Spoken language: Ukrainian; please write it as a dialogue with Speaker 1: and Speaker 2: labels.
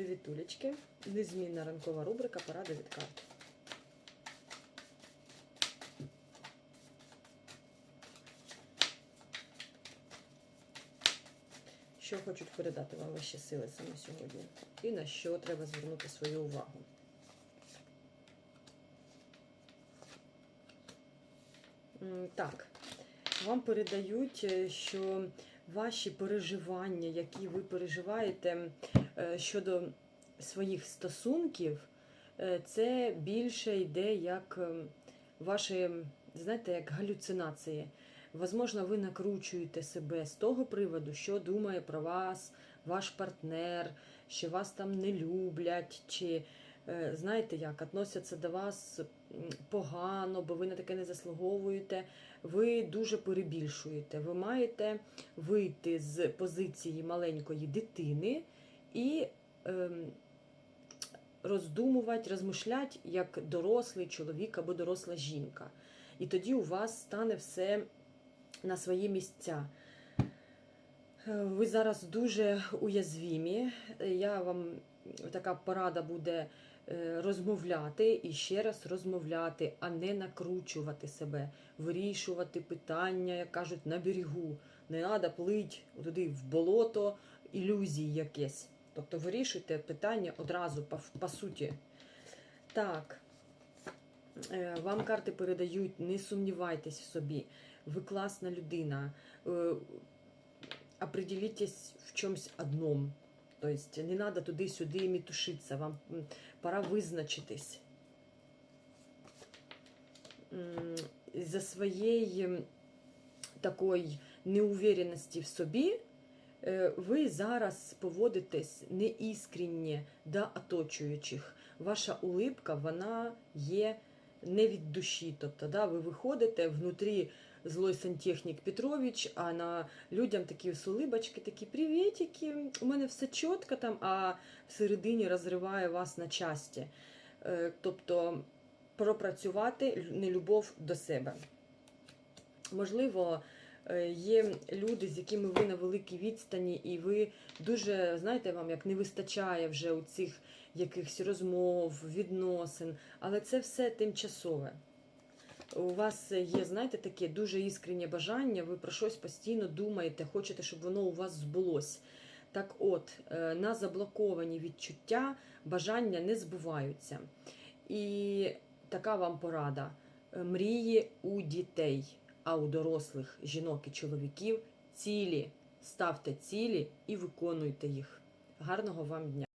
Speaker 1: Привітулечки. Незмінна ранкова рубрика Поради від карт. Що хочуть передати вам ваші сили саме сьогодні? І на що треба звернути свою увагу? Так, вам передають, е, що ваші переживання, які ви переживаєте е, щодо своїх стосунків, е, це більше йде як е, ваші, знаєте, як галюцинації. Возможно, ви накручуєте себе з того приводу, що думає про вас ваш партнер, що вас там не люблять, чи знаєте як, относяться до вас погано, бо ви на таке не заслуговуєте. Ви дуже перебільшуєте. Ви маєте вийти з позиції маленької дитини і ем, роздумувати, розмишляти як дорослий чоловік або доросла жінка. І тоді у вас стане все на свої місця. Е, Ви зараз дуже уязвімі. Я вам така порада буде е, розмовляти і ще раз розмовляти, а не накручувати себе, вирішувати питання, як кажуть, на берегу. Не треба плить туди в болото ілюзій якесь. Тобто вирішуйте питання одразу по, по суті. Так, е, вам карти передають, не сумнівайтесь в собі. Ви класна людина. Е, Определитесь в чомусь одном. Тобто не треба туди-сюди мітушитися, вам пора визначитись. За своєї такої неуверенності в собі е, ви зараз поводитесь неіскренне до оточуючих. Ваша улипка, вона є не від душі. Тобто, да, ви виходите внутрі злой сантехнік Петрович, а на людям такі улибочки, такі привітики, у мене все чітко там, а всередині розриває вас на часті. Е, Тобто пропрацювати нелюбов до себе. Можливо, е, є люди, з якими ви на великій відстані, і ви дуже, знаєте, вам як не вистачає вже у цих якихось розмов, відносин, але це все тимчасове. У вас є, знаєте, таке дуже іскреннє бажання, ви про щось постійно думаєте, хочете, щоб воно у вас збулось. Так от, е, на заблоковані відчуття бажання не збуваються. І така вам порада. Мрії у дітей, а у дорослих жінок і чоловіків цілі. Ставте цілі і виконуйте їх. Гарного вам дня!